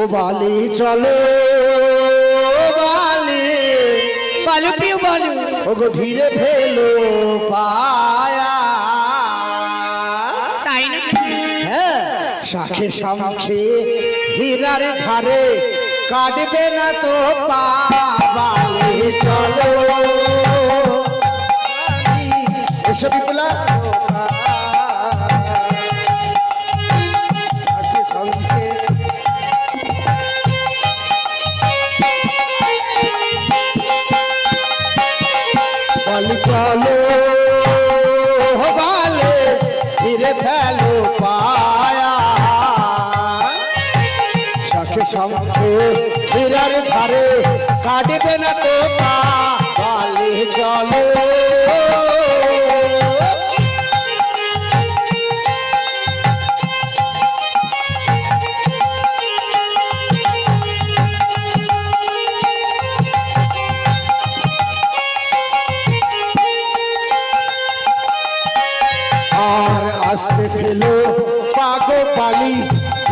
ও বালি চলো বালি। বলো প্রিয় বলো। ও গো ধীরে ফেলো পায়া। তাই না? হ্যাঁ শাখে শাখে হীরার ধারে কাটবে না তো পা। বলি চলো বালে ফিরে ফেলো পায়া। শাখে শাখে হীরার ধারে কাটবে না তো পা, বালে চলো।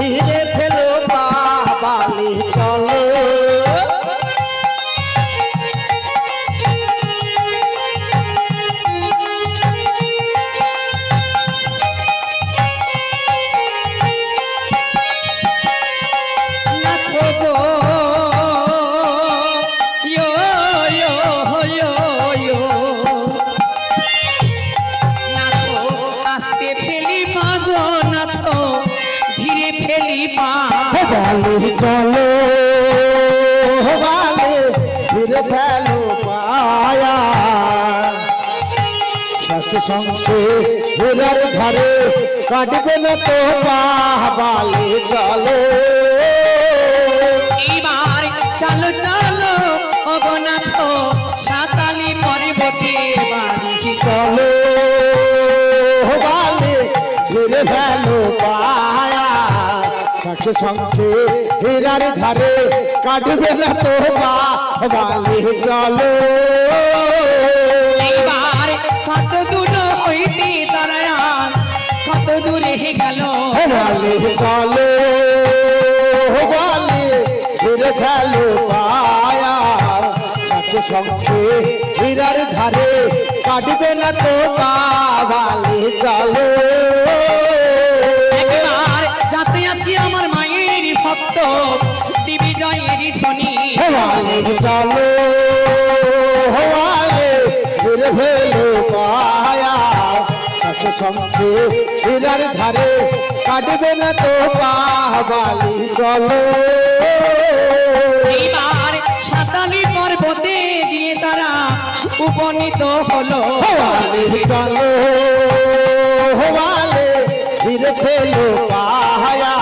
ধীরে ফেলো পা বালি চলো বালি ধীরে ফেলো পায়া। সঙ্গে হীরার ধারে কাটবে না তো বালি চলো। এইবার চলো চলো অগনাথ সাতালি পর্বতে চলো। বালে ধীরে ফেলো পায়া। সাথে সঙ্গে হীরার ধারে কাটবে না তো বালে চলো কত দূর হইতে দাঁড়ায় কত দূরে গেল। বালে চলো বালে ধীরে ফেলো পায়া। সাথে সঙ্গে হীরার ধারে কাটবে না তো বালে চলো ভক্ত দেবী জয়ের ধ্বনি চলো হওয়ালে ফেলো পায়া। সঙ্গে হীরার ধারে কাটবে না তো পাবালি চলো। এইবার সাতালি পর্বতে গিয়ে তারা উপনীত হলো। চলো হওয়ালে ফিরে ফেলো পায়া।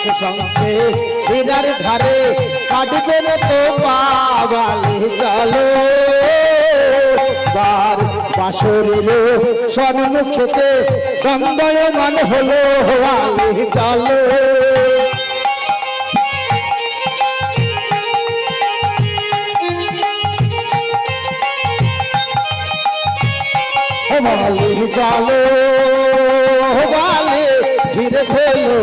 সাথে সঙ্গে হীরার ধারে কাটবে না তো পাবালি চলো। বার বাসরের সম্মুখেতে সন্দয়মান হলো হওয়ালে চলো। হওয়ালে চলো। হওয়ালে ধীরে ফেলো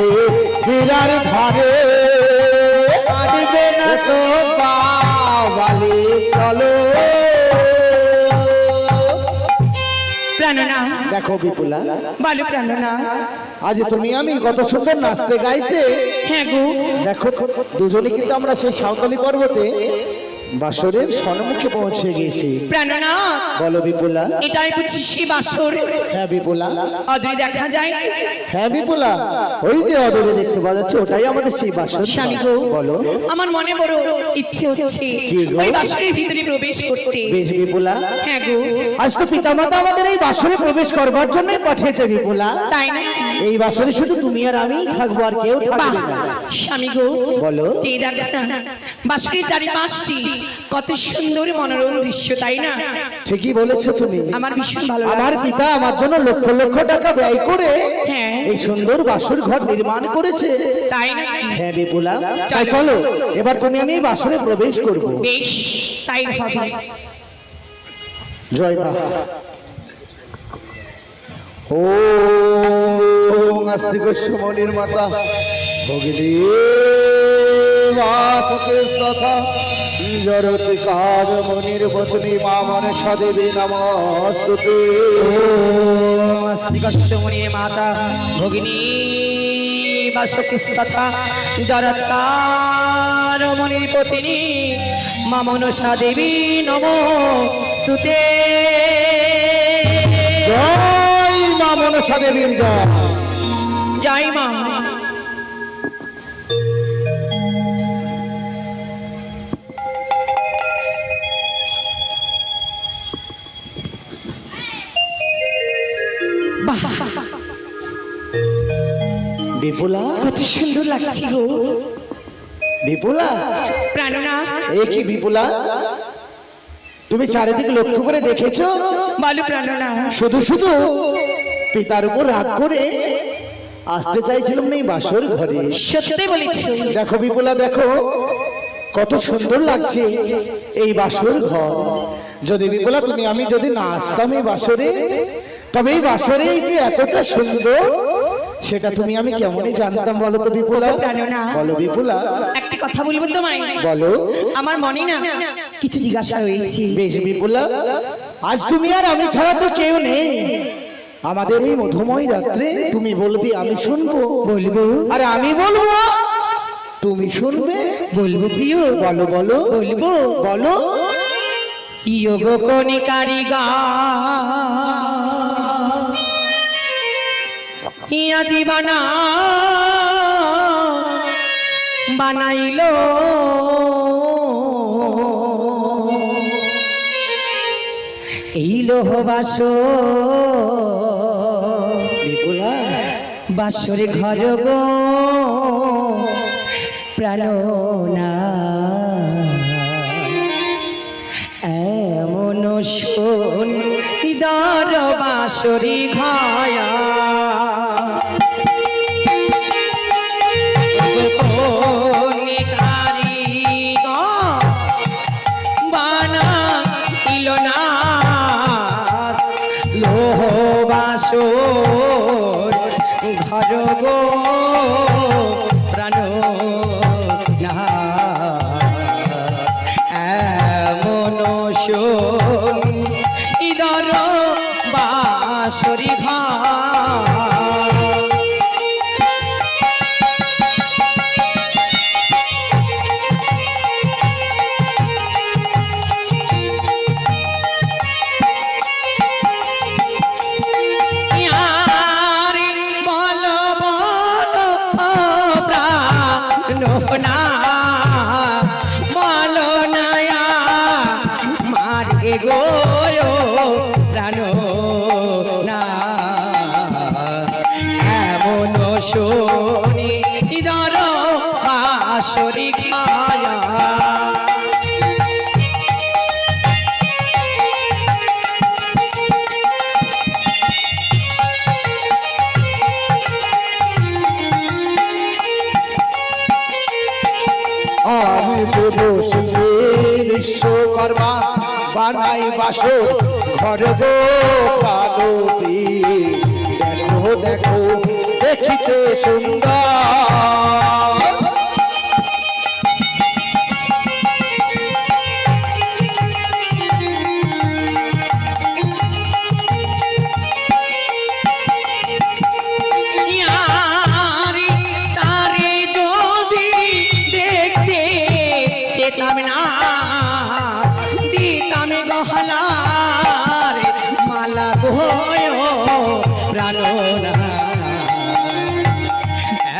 সাথে হীরার ধারে কাটবে না তো পাওয়ালে চলো। প্রাণনা দেখো বিপুলা বলো প্রাণনা আজ তুমি আমি কত সুন্দর নাচতে গাইতে। হ্যাঁ গো। দেখো দুজনে কিন্তু আমরা সেই সাঁওতালি পর্বতে বাসরের সম্মুখে পৌঁছে গিয়েছি। প্রাণনা বলো বিপুলা। এটাই বুঝছি সে বাসর? হ্যাঁ বিপুলা। অদূরে দেখা যায়? হ্যাঁ বিপুলা। ওই যে অদূরে দেখতে পাওয়া যাচ্ছে ওটাই আমাদের সেই বাসর। স্বামী গো বলো। আমার মনে বড় ইচ্ছে হচ্ছে ওই বাসরের ভিতরে প্রবেশ করতে। বেশ বিপুলা। হ্যাঁ গো। আজ তো পিতামাতা আমাদের এই বাসরে প্রবেশ করবার জন্যই পাঠিয়েছে বিপুলা। তাই না? এই বাসরে শুধু তুমি আর আমি থাকব আর কেউ থাকবে না। স্বামী গো বলো। যে দেখা বাসরের চারিপাশটি কত সুন্দর মনোরম দৃশ্য তাই না? ঠিকই বলেছ তুমি। আমার ভীষণ ভালো আমার পিতা আমার জন্য লক্ষ লক্ষ টাকা ব্যয় করে হ্যাঁ। এই সুন্দর বাসর ঘর নির্মাণ করেছে। তাই না হ্যাঁ বিপুলা। তাই চলো। এবার তুমি আমি এই বাসরে প্রবেশ করব। বেশ তাই হবে। জয় মা। ও নাস্তিকস্য মনির মাতা। ভগিনী। বাসকে তথা জরতি কাজ মনির বচনী মা মনসা দেবী নমস্তুতে স্মৃতিকষ্টমণির মাতা ভগিনী বাসকৃস্তথা জরৎকার মনির পতিনী মা মনসা দেবী নম স্তুতে জয় মা মনসা দেবীর জয়। জয় মা। লাগছে গো বিপুলা? প্রাণনা। এ কি বিপুলা? তুমি চারিদিকে লক্ষ্য করে দেখেছ? বলো প্রাণনা। শুধু শুধু পিতার উপর রাগ করে আসতে চাইছিলাম না এই বাসর ঘরে। সত্যি বলেছি। দেখো বিপুলা দেখো কত সুন্দর লাগছে এই বাসর ঘর। যদি বিপুলা তুমি আমি যদি না আসতাম এই বাসরে তবে এই বাসরে এই যে এতটা সুন্দর সেটা তুমি আমি কেমনই জানতাম বলো তো বিপুলা। বলো বিপুলা। একটা কথা বলব তোমায়? বলো। আমার মনে না কিছু জিজ্ঞাসা রয়েছে। বেশ বিপুলা আজ তুমি আর আমি ছাড়া তো কেউ নেই। আমাদের এই মধুময় রাত্রে তুমি বলবি আমি শুনব। বলব? আরে আমি বলব? তুমি শুনবে? বলব প্রিয়। বলো বলো। বলব? বলো। ইয়োগ কোনি কারিগা ইয়া জীবনা বানাইল। এই লোহ বাস বাসরে ঘর গো। প্রাণনা এমন শোন দর বাসরি ঘায়া। বাসর শোনি দর বাসরি খায়া আমি শিল্পী বিশ্বকর্মা বানাই বাসর ঘর গো পালবি দেখো দেখো দেখিতে সুন্দর। না গহলার মালা গোয় প্রাণ